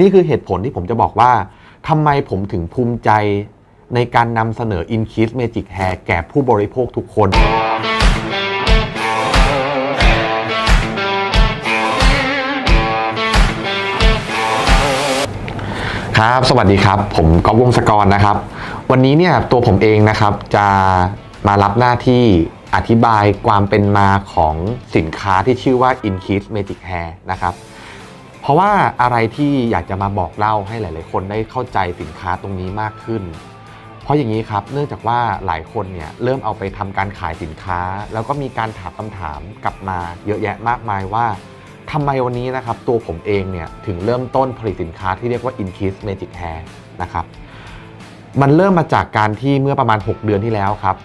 นี่คือเหตุผลที่ผมจะบอกว่าทำไมผมถึงภูมิใจในการนำเสนอ Increase Magic Hair แก่ผู้บริโภคทุกคน ครับ สวัสดีครับ ผมก๊อฟวงศกรนะครับ วันนี้เนี่ยตัวผมเองนะครับจะมารับหน้าที่อธิบายความเป็นมาของสินค้าที่ชื่อว่า Increase Magic Hair นะครับ เพราะว่าอะไรที่อยากจะมาบอกเล่าให้หลาย ๆ คนได้เข้าใจสินค้าตรงนี้มากขึ้น เพราะอย่างนี้ครับ เนื่องจากว่าหลายคนเนี่ยเริ่มเอาไปทำการขายสินค้า แล้วก็มีการถามคำถามกลับมาเยอะแยะมากมายว่าทำไมวันนี้นะครับตัวผมเองเนี่ยถึงเริ่มต้นผลิตสินค้าที่เรียกว่า Increase Magic Hair นะครับมันเริ่มมาจากการที่เมื่อประมาณ 6 เดือนที่แล้วครับ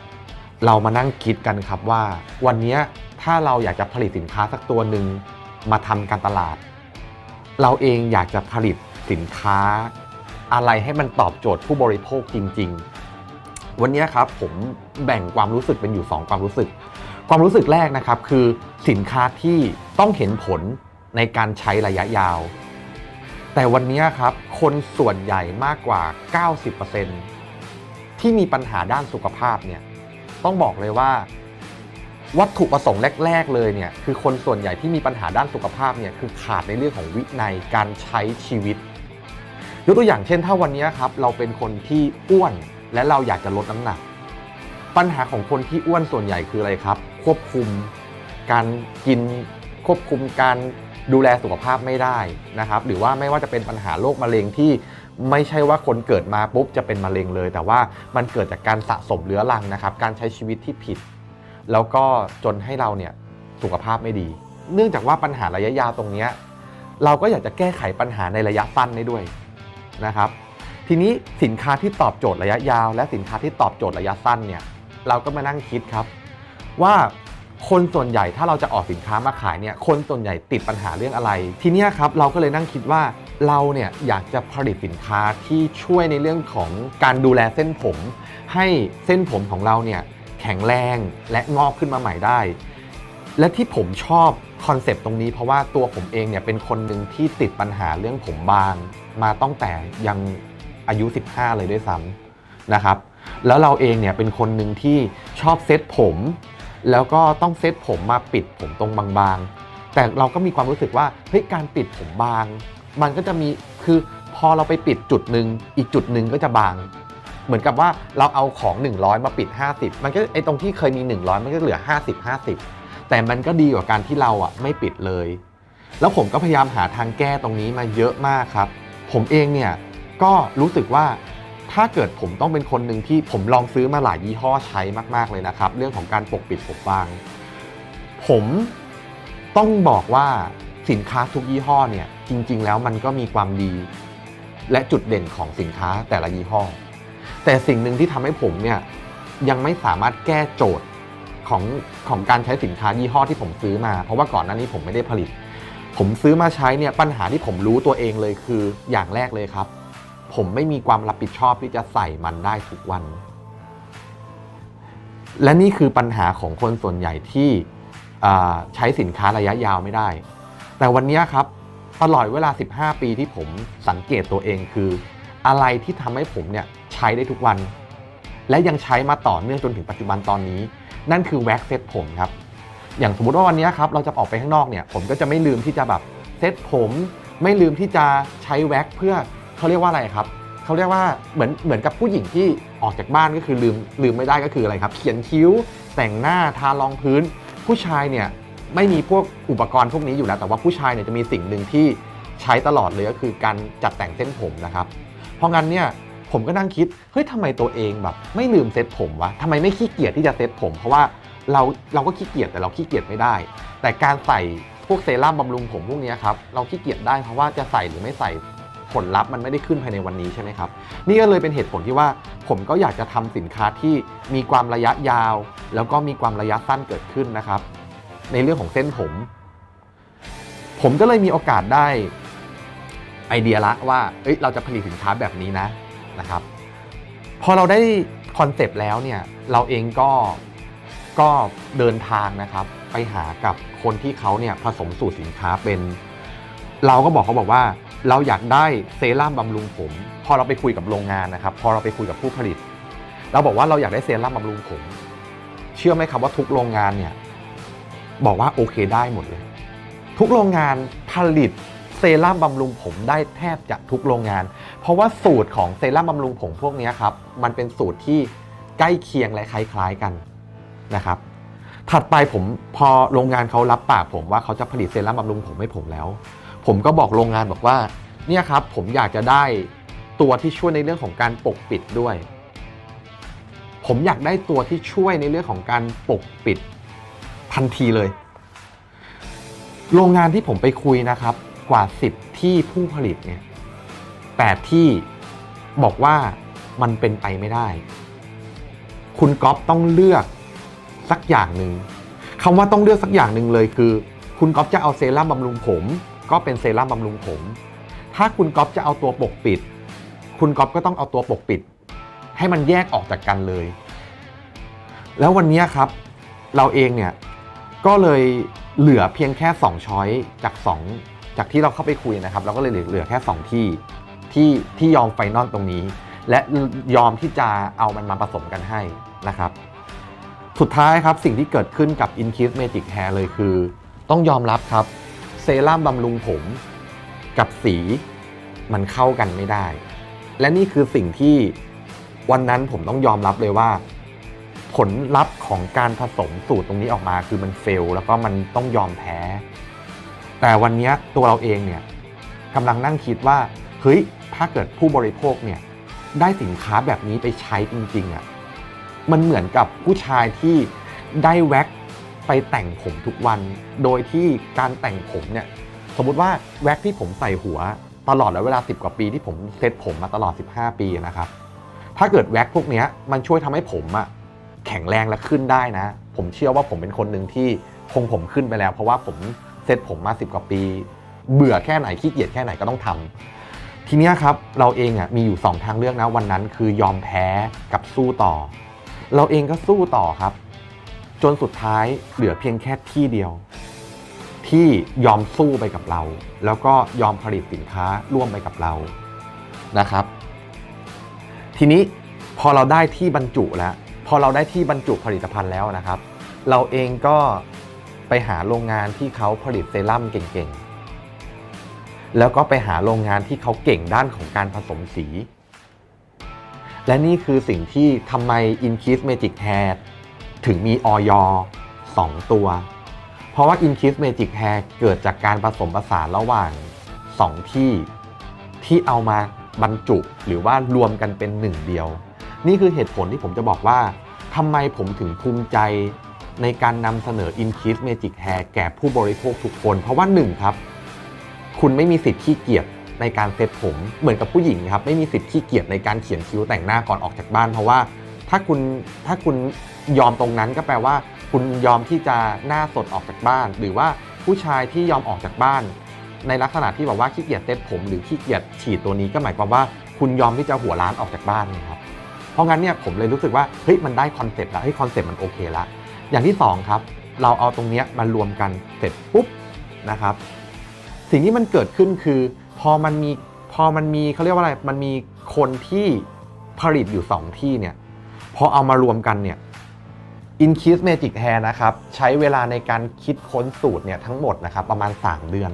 เรามานั่งคิดกันครับว่า วันนี้ถ้าเราอยากจะผลิตสินค้าสักตัวหนึ่งมาทำการตลาด เราเองอยากจะผลิตสินค้า อะไรให้มันตอบโจทย์ผู้บริโภคจริง ๆ วันนี้ครับผมแบ่งความรู้สึกเป็นอยู่ 2 ความรู้สึก ความรู้สึกแรกนะครับคือสินค้าที่ต้องเห็นผลในการใช้ระยะยาว แต่วันนี้ครับคนส่วนใหญ่มากกว่า 90%ที่มีปัญหาด้านสุขภาพเนี่ยต้องบอกเลยว่า วัตถุประสงค์แรก ๆ เลยเนี่ยคือคนส่วนใหญ่ที่มีปัญหาด้านสุขภาพเนี่ยคือขาดในเรื่องของวินัยการใช้ชีวิตยกตัวอย่างเช่นถ้าวันนี้ครับเราเป็นคนที่อ้วนและเราอยากจะลดน้ำหนัก ปัญหาของคนที่อ้วนส่วนใหญ่คืออะไรครับ ควบคุมการกินควบคุมการดูแลสุขภาพไม่ได้นะครับหรือว่าไม่ว่าจะเป็นปัญหาโรคมะเร็งที่ไม่ใช่ว่าคนเกิดมาปุ๊บจะเป็นมะเร็งเลย แต่ว่ามันเกิดจากการสะสมเรื้อรังนะครับการใช้ชีวิตที่ผิด แล้วก็จนให้เราเนี่ยสุขภาพไม่ดี เนื่องจากว่าปัญหาระยะยาวตรงนี้เราก็อยากจะแก้ไขปัญหาในระยะสั้นได้ด้วยนะครับ ทีนี้สินค้าที่ตอบโจทย์ระยะยาว และสินค้าที่ตอบโจทย์ระยะสั้นเนี่ยเราก็มานั่งคิดครับ ว่าคนส่วนใหญ่ถ้าเราจะออกสินค้ามาขายเนี่ยคนส่วนใหญ่ติดปัญหาเรื่องอะไร ทีนี้ครับเราก็เลยนั่งคิดว่าเราเนี่ยอยากจะผลิตสินค้าที่ช่วยในเรื่องของการดูแลเส้นผม ให้เส้นผมของเราเนี่ย แข็งแรงและงอกขึ้นมาใหม่ได้ และที่ผมชอบคอนเซปต์ตรงนี้เพราะว่าตัวผมเองเนี่ยเป็นคนหนึ่งที่ติดปัญหาเรื่องผมบาง มาตั้งแต่ยังอายุ 15 เลยด้วยซ้ำนะครับ แล้วเราเองเนี่ยเป็นคนหนึ่งที่ชอบเซตผม แล้วก็ต้องเซตผมมาปิดผมตรงบางๆ แต่เราก็มีความรู้สึกว่าเฮ้ยการปิดผมบาง มันก็จะมีคือพอเราไปปิดจุดหนึ่งอีกจุดหนึ่งก็จะบาง เหมือนกับว่าเราเอาของ 100 มาปิด 50 มันก็ไอตรงที่เคยมี 100 มันก็เหลือ 50 50 แต่มันก็ดีกว่าการที่เราอะไม่ปิดเลย แล้วผมก็พยายามหาทางแก้ตรงนี้มาเยอะมากครับ ผมเองเนี่ยก็รู้สึกว่าถ้าเกิดผมต้องเป็นคนหนึ่งที่ผมลองซื้อมาหลายยี่ห้อใช้มาก ๆ เลยนะครับ เรื่องของการปกปิดผมบางผมต้องบอกว่าสินค้าทุกยี่ห้อเนี่ยจริง ๆ แล้วมันก็มีความดี และจุดเด่นของสินค้าแต่ละยี่ห้อ แต่สิ่งหนึ่งที่ทำให้ผมเนี่ยยังไม่สามารถแก้โจทย์ของของการใช้สินค้ายี่ห้อที่ผมซื้อมา เพราะว่าก่อนหน้านี้ผมไม่ได้ผลิต ผมซื้อมาใช้เนี่ยปัญหาที่ผมรู้ตัวเองเลยคืออย่างแรกเลยครับ ผมไม่มีความรับผิดชอบที่จะใส่มันได้ทุกวัน และนี่คือปัญหาของคนส่วนใหญ่ที่อ่าใช้สินค้าระยะยาวไม่ได้ แต่วันนี้ครับตลอดเวลา 15 ปีที่ผมสังเกตตัวเองคือ อะไรที่ทำให้ผมเนี่ยใช้ได้ทุกวัน และยังใช้มาต่อเนื่องจนถึงปัจจุบันตอนนี้ นั่นคือแว็กเซตผมครับอย่างสมมติว่าวันนี้ครับเราจะออกไปข้างนอกเนี่ยผมก็จะไม่ลืมที่จะแบบเซตผม ไม่ลืมที่จะใช้แว็กเพื่อเขาเรียกว่าอะไรครับเขาเรียกว่าเหมือนเหมือนกับผู้หญิงที่ออกจากบ้านก็คือลืมลืมไม่ได้ก็คืออะไรครับ เขียนคิ้ว แต่งหน้าทารองพื้น ผู้ชายเนี่ยไม่มีพวกอุปกรณ์พวกนี้อยู่แล้วแต่ว่าผู้ชายเนี่ยจะมีสิ่งหนึ่งที่ใช้ตลอดเลยก็คือการจัดแต่งเส้นผมนะครับ เพราะงั้นเนี่ยผมก็นั่งคิดเฮ้ยทำไมตัวเองแบบ ไม่ลืมเซ็ตผมวะทำไมไม่ขี้เกียจที่จะเซ็ตผม เพราะว่าเราเราก็ขี้เกียจแต่เราขี้เกียจไม่ได้ แต่การใส่พวกเซรั่มบำรุงผมพวกนี้ครับเราขี้เกียจได้เพราะว่าจะใส่หรือไม่ใส่ผลลัพธ์มันไม่ได้ขึ้นภายในวันนี้ใช่ไหมครับ นี่ก็เลยเป็นเหตุผลที่ว่าผมก็อยากจะทำสินค้าที่มีความระยะยาว แล้วก็มีความระยะสั้นเกิดขึ้นนะครับ ในเรื่องของเส้นผม ผมก็เลยมีโอกาสได้ ไอเดียละว่าเอ้ยเราจะผลิตสินค้าแบบนี้นะนะครับพอเราได้คอนเซปต์แล้วเนี่ยเราเองก็ก็เดินทางนะครับ ไปหากับคนที่เขาเนี่ยผสมสูตรสินค้าเป็น เราก็บอกเขาบอกว่า เราอยากได้เซรั่มบำรุงผม พอเราไปคุยกับโรงงานนะครับ พอเราไปคุยกับผู้ผลิต เราบอกว่าเราอยากได้เซรั่มบำรุงผม เชื่อไหมครับว่าทุกโรงงานเนี่ยบอกว่าโอเคได้หมดเลย ทุกโรงงานผลิต เซรั่มบำรุงผมได้แทบจะทุกโรงงาน เพราะว่าสูตรของเซรั่มบำรุงผมพวกนี้ครับ มันเป็นสูตรที่ใกล้เคียงและคล้ายๆกันนะครับ ถัดไปผมพอโรงงานเขารับปากผมว่าเขาจะผลิตเซรั่มบำรุงผมให้ผมแล้ว ผมก็บอกโรงงานบอกว่าเนี่ยครับผมอยากจะได้ตัวที่ช่วยในเรื่องของการปกปิดด้วย ผมอยากได้ตัวที่ช่วยในเรื่องของการปกปิดทันทีเลย โรงงานที่ผมไปคุยนะครับ กว่า 10 ที่ผู้ผลิตเนี่ยแปดที่บอกว่ามันเป็นไปไม่ได้ คุณก๊อฟต้องเลือกสักอย่างหนึ่งคำว่าต้องเลือกสักอย่างหนึ่งเลยคือ คุณก๊อฟจะเอาเซรั่มบำรุงผม ก็เป็นเซรั่มบำรุงผม ถ้าคุณก๊อฟจะเอาตัวปกปิด คุณก๊อฟก็ต้องเอาตัวปกปิด ให้มันแยกออกจากกันเลย แล้ววันนี้ครับ เราเองเนี่ยก็เลยเหลือเพียงแค่ 2 ช้อยจาก 2 จากที่เราเข้าไปคุยนะครับ เราก็เลยเหลือแค่ 2 ที่ที่ที่ยอมไฟนอลตรงนี้ และยอมที่จะเอามันมาผสมกันให้นะครับ สุดท้ายครับสิ่งที่เกิดขึ้นกับ Increase Magic Hair เลยคือ ต้องยอมรับครับเซรั่มบำรุงผมกับสีมันเข้ากันไม่ได้ และนี่คือสิ่งที่วันนั้นผมต้องยอมรับเลยว่า ผลลัพธ์ของการผสมสูตรตรงนี้ออกมา คือมันเฟล แล้วก็มันต้องยอมแพ้ แต่วันนี้ตัวเราเองเนี่ยกำลังนั่งคิดว่าเฮ้ยถ้าเกิดผู้บริโภคเนี่ยได้สินค้าแบบนี้ไปใช้จริงๆอะ่ะมันเหมือนกับผู้ชายที่ได้แว็กไปแต่งผมทุกวัน โดยที่การแต่งผมเนี่ยสมมุติว่าแว็กที่ผมใส่หัวตลอดแล้วเวลา 10 กว่าปีที่ผมเซตผมมาตลอด 15 ปีนะครับ ถ้าเกิดแว็กพวกนี้มันช่วยทำให้ผมอะแข็งแรงและขึ้นได้นะ ผมเชื่อว่าผมเป็นคนหนึ่งที่คงผมขึ้นไปแล้ว เพราะว่าผม ซตผมมา 10 กว่าปี เบื่อแค่ไหนขี้เกียจแค่ไหนก็ต้องทำทีนี้ครับเราเองอะมีอยู่ 2 ทางเลือกนะวันนั้นคือยอมแพ้กับสู้ต่อ เราเองก็สู้ต่อครับ จนสุดท้ายเหลือเพียงแค่ที่เดียว ที่ยอมสู้ไปกับเรา แล้วก็ยอมผลิตสินค้าร่วมไปกับเรานะครับ ทีนี้พอเราได้ที่บรรจุแล้ว พอเราได้ที่บรรจุผลิตภัณฑ์แล้วนะครับ เราเองก็ ไปหาโรงงานที่เขาผลิตเซรั่มเก่งๆ แล้วก็ไปหาโรงงานที่เขาเก่งด้านของการผสมสี และนี่คือสิ่งที่ทำไม Increase Magic Hair ถึงมีออยอ2ตัว เพราะว่า Increase Magic Hair เกิดจากการผสมผสานระหว่าง 2 ที่ที่เอามาบรรจุหรือว่ารวมกันเป็นหนึ่งเดียว นี่คือเหตุผลที่ผมจะบอกว่าทำไมผมถึงภูมิใจ ในการนำเสนอ Increase Magic Hair แก่ผู้บริโภคทุกคน เพราะว่า 1 ครับ คุณไม่มีสิทธิ์ขี้เกียจในการเซ็ตผมเหมือนกับผู้หญิงครับ ไม่มีสิทธิ์ขี้เกียจในการเขียนคิ้วแต่งหน้าก่อนออกจากบ้าน เพราะว่าถ้าคุณถ้าคุณยอมตรงนั้นก็แปลว่า คุณยอมที่จะหน้าสดออกจากบ้าน หรือว่าผู้ชายที่ยอมออกจากบ้าน ในลักษณะที่แบบว่าขี้เกียจเซ็ตผมหรือขี้เกียจฉีดตัวนี้ก็หมายความว่า คุณยอมที่จะหัวล้านออกจากบ้านนะครับเพราะงั้นเนี่ยผมเลยรู้สึกว่าเฮ้ยมันได้คอนเซ็ปต์แล้วเฮ้ยคอนเซ็ปต์มันโอเคละ อย่างที่สองครับ เราเอาตรงนี้มารวมกันเสร็จปุ๊บนะครับ สิ่งที่มันเกิดขึ้นคือ พอมันมีพอมันมีเขาเรียกว่าอะไรมันมีคนที่ผลิตอยู่ 2 ที่เนี่ยพอเอามารวมกันเนี่ย Increase Magic Hair นะครับ ใช้เวลาในการคิดค้นสูตรเนี่ยทั้งหมดนะครับ ประมาณ 3 เดือน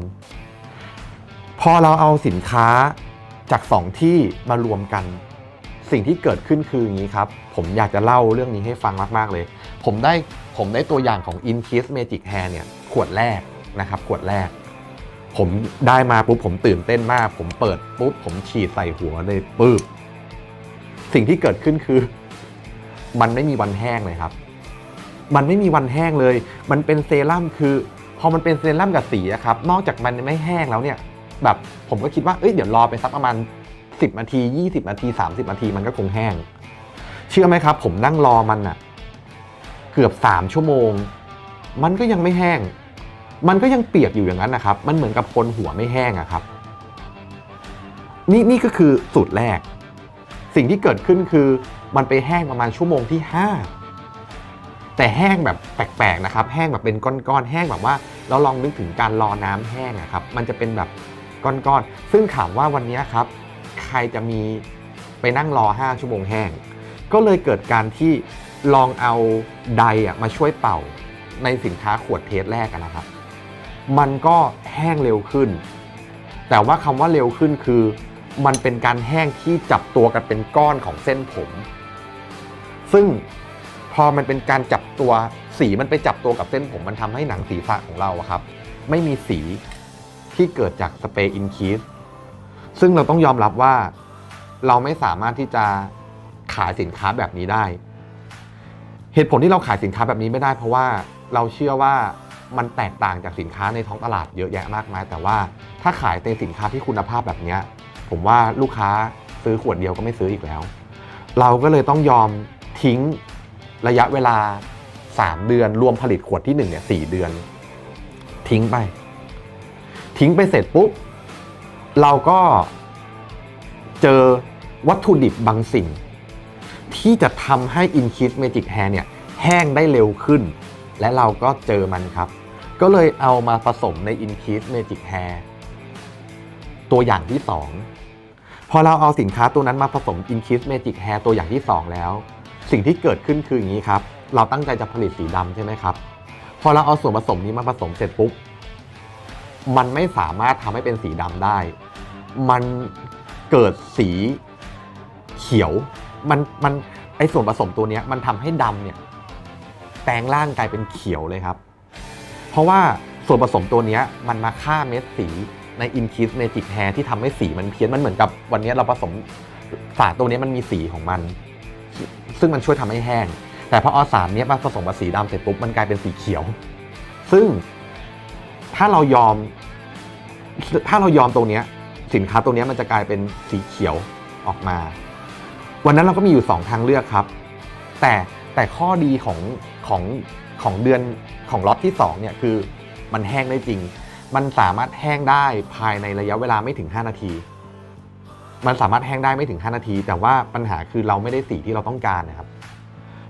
พอเราเอาสินค้าจาก 2 ที่มารวมกัน สิ่งที่เกิดขึ้นคืออย่างนี้ครับ ผมอยากจะเล่าเรื่องนี้ให้ฟังมาก ๆ เลย ผมได้ ผมได้ตัวอย่างของ Increase Magic Hair เนี่ยขวดแรกนะครับขวดแรก ผมได้มาปุ๊บผมตื่นเต้นมาก ผมเปิดปุ๊บผมฉีดใส่หัวเลยปุ๊บสิ่งที่เกิดขึ้นคือ มันไม่มีวันแห้งเลยครับ มันไม่มีวันแห้งเลย มันเป็นเซรั่มคือ พอมันเป็นเซรั่มกับสีครับ นอกจากมันไม่แห้งแล้วเนี่ย แบบผมก็คิดว่าเอ้ยเดี๋ยวรอไปสักประมาณ 10นาที 20นาที 30นาทีมันก็คงแห้ง เชื่อไหมครับ ผมนั่งรอมันอะ เกือบ 3 ชั่วโมง มันก็ยังไม่แห้ง มันก็ยังเปียกอยู่อย่างนั้นนะครับ มันเหมือนกับคนหัวไม่แห้งอะครับ นี่นี่ก็คือสูตรแรก สิ่งที่เกิดขึ้นคือมันไปแห้งประมาณชั่วโมงที่ 5 แต่แห้งแบบแปลกๆนะครับ แห้งแบบเป็นก้อนๆ แห้งแบบว่า เราลองนึกถึงการรอน้ำแห้งอะครับ มันจะเป็นแบบก้อนๆ ซึ่งถามว่าวันนี้ครับ ใครจะมีไปนั่งรอ 5 ชั่วโมงแห้ง ก็เลยเกิดการที่ ลองเอาไดอะมาช่วยเป่าในสินค้าขวดเทสแรกอะนะครับ มันก็แห้งเร็วขึ้น แต่ว่าคำว่าเร็วขึ้นคือ มันเป็นการแห้งที่จับตัวกันเป็นก้อนของเส้นผม ซึ่งพอมันเป็นการจับตัวสีมันไปจับตัวกับเส้นผมมันทำให้หนังศีรษะของเราอะครับ ไม่มีสีที่เกิดจากสเปรย์อินคีสซึ่งเราต้องยอมรับว่า เราไม่สามารถที่จะขายสินค้าแบบนี้ได้ เหตุผลที่เราขายสินค้าแบบนี้ไม่ได้ เพราะว่าเราเชื่อว่ามันแตกต่างจากสินค้าในท้องตลาดเยอะแยะมากมาย แต่ว่าถ้าขายในสินค้าที่คุณภาพแบบนี้ผมว่าลูกค้าซื้อขวดเดียวก็ไม่ซื้ออีกแล้ว เราก็เลยต้องยอมทิ้งระยะเวลา 3 เดือน รวมผลิตขวดที่1เนี่ยสเดือน ทิ้งไป ทิ้งไปเสร็จปุ๊บ เราก็เจอวัตถุดิบบางสิ่ง ที่จะทำให้ Inkiss Magic Hair เนี่ยแห้งได้เร็วขึ้น และเราก็เจอมันครับ ก็เลยเอามาผสมใน Inkiss Magic Hair ตัวอย่างที่ 2 พอเราเอาสินค้าตัวนั้นมาผสม Inkiss Magic Hair ตัวอย่างที่ 2 แล้ว สิ่งที่เกิดขึ้นคืออย่างนี้ครับ เราตั้งใจจะผลิตสีดำใช่ไหมครับ พอเราเอาส่วนผสมนี้มาผสมเสร็จปุ๊บมันไม่สามารถทำให้เป็นสีดำได้ มันเกิดสีเขียว มันมันไอส่วนผสมตัวนี้มันทำให้ดำเนี่ยแปลงร่างกลายเป็นเขียวเลยครับ เพราะว่าส่วนผสมตัวนี้มันมาฆ่าเม็ดสีใน Inkiss Magic Hair ที่ทำให้สีมันเพี้ยนมันเหมือนกับวันนี้เราผสมสารตัวนี้มันมีสีของมัน ซึ่งมันช่วยทำให้แห้ง แต่พอเอาสารนี้มาผสมกับสีดำเสร็จปุ๊บมันกลายเป็นสีเขียว ซึ่งถ้าเรายอม ถ้าเรายอมตรงนี้สินค้าตัวนี้มันจะกลายเป็นสีเขียวออกมา วันนั้นเราก็มีอยู่ 2 ทางเลือกครับ แต่แต่ข้อดีของของของเดือนของล็อตที่2เนี่ยคือมันแห้งได้จริง มันสามารถแห้งได้ภายในระยะเวลาไม่ถึง 5 นาที มันสามารถแห้งได้ไม่ถึง 5 นาที แต่ว่าปัญหาคือเราไม่ได้สีที่เราต้องการนะครับ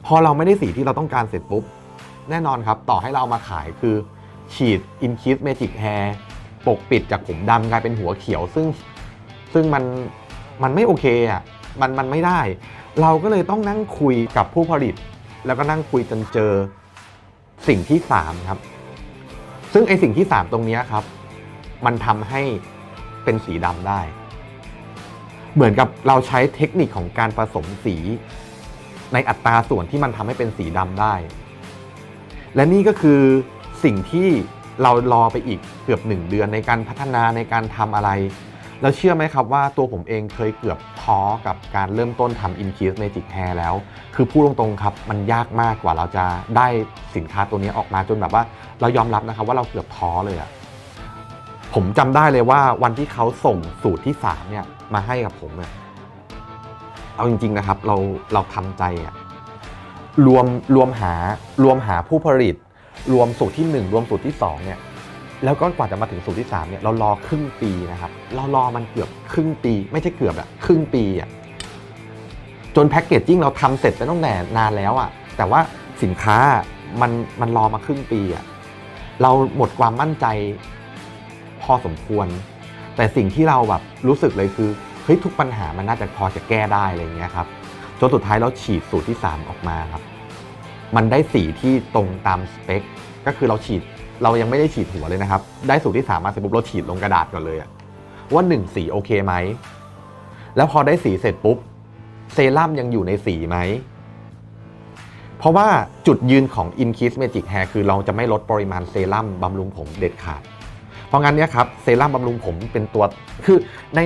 พอเราไม่ได้สีที่เราต้องการเสร็จปุ๊บ แน่นอนครับ ต่อให้เรามาขายคือฉีด Inkiss Magic Hair ปกปิดจากผมดำกลายเป็นหัวเขียวซึ่งซึ่งมันมันไม่โอเคอะ มันมันไม่ได้ เราก็เลยต้องนั่งคุยกับผู้ผลิต แล้วก็นั่งคุยจนเจอสิ่งที่3ครับ ซึ่งไอสิ่งที่3ตรงนี้ครับ มันทำให้เป็นสีดำได้ เหมือนกับเราใช้เทคนิคของการผสมสี ในอัตราส่วนที่มันทำให้เป็นสีดำได้ และนี่ก็คือสิ่งที่เรารอไปอีกเกือบ1เดือนในการพัฒนาในการทำอะไร แล้วเชื่อไหมครับว่าตัวผมเองเคยเกือบท้อกับการเริ่มต้นทำ Inkiss Magic Hair แล้ว คือพูดตรงๆครับ มันยากมากกว่าเราจะได้สินค้าตัวนี้ออกมาจนแบบว่า เรายอมรับนะครับว่าเราเกือบท้อเลยอะผมจำได้เลยว่าวันที่เขาส่งสูตรที่ 3 เนี่ยมาให้กับผมเนี่ยเอาจริงๆนะครับเราเราทำใจอะรวมรวมหารวมหาผู้ผลิต รวมสูตรที่ 1 รวมสูตรที่2เนี่ย แล้วก็กว่าจะมาถึงสูตรที่3เนี่ยเรารอครึ่งปีนะครับ เรารอมันเกือบครึ่งปี ไม่ใช่เกือบอะครึ่งปีอะจนแพ็กเกจจิ้งเราทำเสร็จไปตั้งแต่นานแล้วอะแต่ว่าสินค้ามันมันรอมาครึ่งปีอะเราหมดความมั่นใจพอสมควร แต่สิ่งที่เราแบบรู้สึกเลยคือเฮ้ยทุกปัญหามันน่าจะพอจะแก้ได้อะไรอย่างเงี้ยครับจนสุดท้ายเราฉีดสูตรที่ 3 ออกมาครับ มันได้สีที่ตรงตามสเปค ก็คือเราฉีด เรายังไม่ได้ฉีดหัวเลยนะครับ ได้สูตรที่สามมาเสร็จปุ๊บเราฉีดลงกระดาษก่อนเลยอะว่าหนึ่งสีโอเคไหม แล้วพอได้สีเสร็จปุ๊บ เซรั่มยังอยู่ในสีไหม เพราะว่าจุดยืนของ Inkiss Magic Hair คือเราจะไม่ลดปริมาณเซรั่มบำรุงผมเด็ดขาด เพราะงั้นเนี่ยครับเซรั่มบำรุงผมเป็นตัวคือใน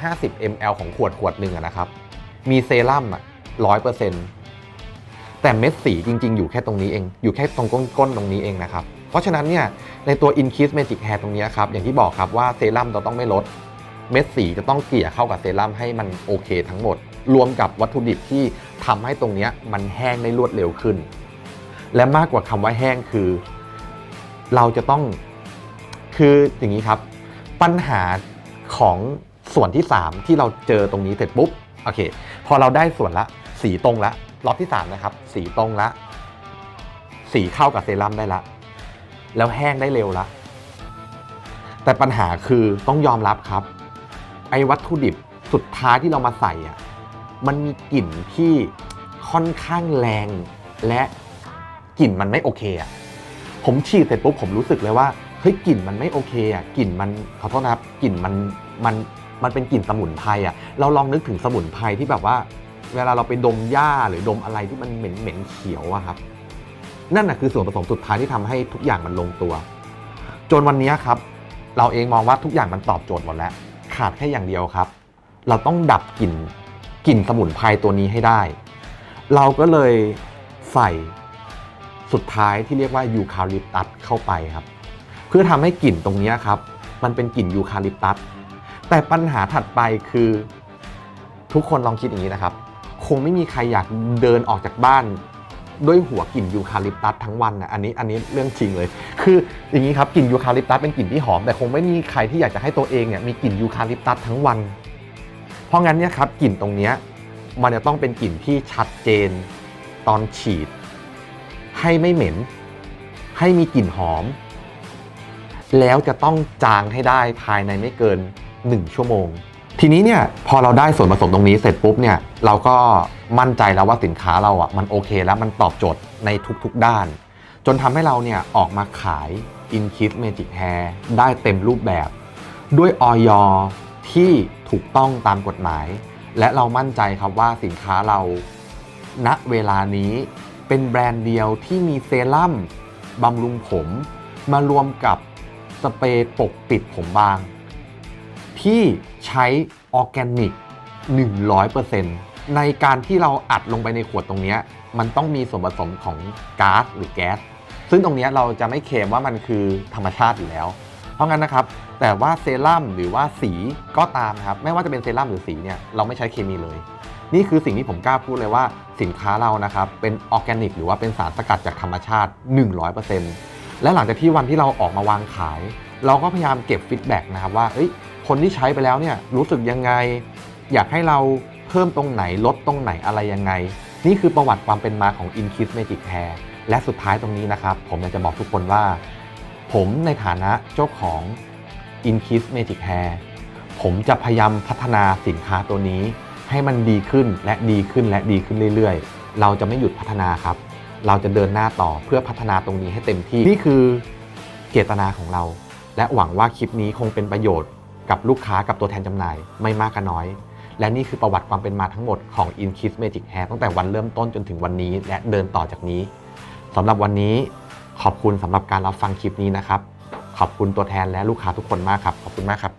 150 ml ของขวดขวดหนึ่งนะครับ มีเซรั่มอะร้อยเปอร์เซ็นต์แต่เม็ดสีจริง ๆ อยู่แค่ตรงนี้เอง อยู่แค่ตรงก้นๆตรงนี้เองนะครับ เพราะฉะนั้นเนี่ยในตัว Inkiss Magic Hair ตรงนี้ครับอย่างที่บอกครับว่าเซรั่มเราต้องไม่ลด เม็ดสีจะต้องเกลี่ยเข้ากับเซรั่มให้มันโอเคทั้งหมด รวมกับวัตถุดิบที่ทำให้ตรงนี้มันแห้งได้รวดเร็วขึ้น และมากกว่าคำว่าแห้งคือ เราจะต้องคืออย่างนี้ครับ ปัญหาของส่วนที่ 3 ที่เราเจอตรงนี้เสร็จปุ๊บโอเค พอเราได้ส่วนละ สีตรงละล็อตที่ 3 นะครับ สีตรงละ สีเข้ากับเซรั่มได้ละ แล้วแห้งได้เร็วละ แต่ปัญหาคือต้องยอมรับครับ ไอ้วัตถุดิบสุดท้ายที่เรามาใส่อะมันมีกลิ่นที่ค่อนข้างแรงและกลิ่นมันไม่โอเคอะผมฉีดเสร็จปุ๊บผมรู้สึกเลยว่าเฮ้ยกลิ่นมันไม่โอเคอะกลิ่นมันขอโทษนะครับกลิ่นมันมันมันเป็นกลิ่นสมุนไพรอะเราลองนึกถึงสมุนไพรที่แบบว่า เวลาเราไปดมหญ้าหรือดมอะไรที่มันเหม็นเหม็นเขียวอะครับ นั่นนะคือส่วนผสมสุดท้ายที่ทำให้ทุกอย่างมันลงตัว จนวันนี้ครับ เราเองมองว่าทุกอย่างมันตอบโจทย์หมดแล้ว ขาดแค่อย่างเดียวครับ เราต้องดับกลิ่นกลิ่นสมุนไพรตัวนี้ให้ได้ เราก็เลยใส่สุดท้ายที่เรียกว่ายูคาลิปตัสเข้าไปครับ เพื่อทำให้กลิ่นตรงนี้ครับ มันเป็นกลิ่นยูคาลิปตัสแต่ปัญหาถัดไปคือ ทุกคนลองคิดอย่างนี้นะครับ คงไม่มีใครอยากเดินออกจากบ้าน ด้วยหัวกลิ่นยูคาลิปตัสทั้งวันนะอันนี้อันนี้เรื่องจริงเลย คืออย่างนี้ครับกลิ่นยูคาลิปตัสเป็นกลิ่นที่หอม แต่คงไม่มีใครที่อยากจะให้ตัวเองเนี่ยมีกลิ่นยูคาลิปตัสทั้งวัน เพราะงั้นเนี่ยครับกลิ่นตรงเนี้ยมันจะต้องเป็นกลิ่นที่ชัดเจนตอนฉีด ให้ไม่เหม็น ให้มีกลิ่นหอม แล้วจะต้องจางให้ได้ภายในไม่เกิน 1 ชั่วโมง ทีนี้เนี่ยพอเราได้ส่วนผสมตรงนี้เสร็จปุ๊บเนี่ยเราก็มั่นใจแล้วว่าสินค้าเราอะมันโอเคแล้วมันตอบโจทย์ในทุกๆด้าน จนทำให้เราเนี่ยออกมาขาย In k i s Magic Hair ได้เต็มรูปแบบ ด้วยออยที่ถูกต้องตามกฎหมาย และเรามั่นใจครับว่าสินค้าเราณเวลานี้เป็นแบรนด์เดียวที่มีเซรั่มบำรุงผม มารวมกับสเปรย์ปกปิดผมบาง ที่ใช้ออร์แกนิก 100%ในการที่เราอัดลงไปในขวดตรงนี้ มันต้องมีส่วนผสมของก๊าซหรือแก๊ส ซึ่งตรงนี้เราจะไม่เคลมว่ามันคือธรรมชาติอยู่แล้ว เพราะงั้นนะครับ แต่ว่าเซรั่มหรือว่าสีก็ตามครับ ไม่ว่าจะเป็นเซรั่มหรือสีเนี่ย เราไม่ใช้เคมีเลย นี่คือสิ่งที่ผมกล้าพูดเลยว่าสินค้าเรานะครับ เป็นออร์แกนิก หรือว่าเป็นสารสกัดจากธรรมชาติ 100%และหลังจากที่วันที่เราออกมาวางขาย เราก็พยายามเก็บฟีดแบ็กนะครับว่าเอ้ย คนที่ใช้ไปแล้วเนี่ยรู้สึกยังไง อยากให้เราเพิ่มตรงไหนลดตรงไหนอะไรยังไง นี่คือประวัติความเป็นมาของ In k i s Magic Hair และสุดท้ายตรงนี้นะครับ ผมอยากจะบอกทุกคนว่า ผมในฐานะเจ้าของ In Kiss Magic Hair ผมจะพยายามพัฒนาสินค้าตัวนี้ ให้มันดีขึ้นและดีขึ้นและดีขึ้นเรื่อยๆ เราจะไม่หยุดพัฒนาครับ เราจะเดินหน้าต่อเพื่อพัฒนาตรงนี้ให้เต็มที่นี่คือเจตนาของเรา และหวังว่าคลิปนี้คงเป็นประโยชน์ กับลูกค้ากับตัวแทนจำหน่ายไม่มากก็น้อย และนี่คือประวัติความเป็นมาทั้งหมดของ In Kiss Magic Hair ตั้งแต่วันเริ่มต้นจนถึงวันนี้ และเดินต่อจากนี้สำหรับวันนี้ขอบคุณสำหรับการรับฟังคลิปนี้นะครับ ขอบคุณตัวแทนและลูกค้าทุกคนมากครับ ขอบคุณมากครับ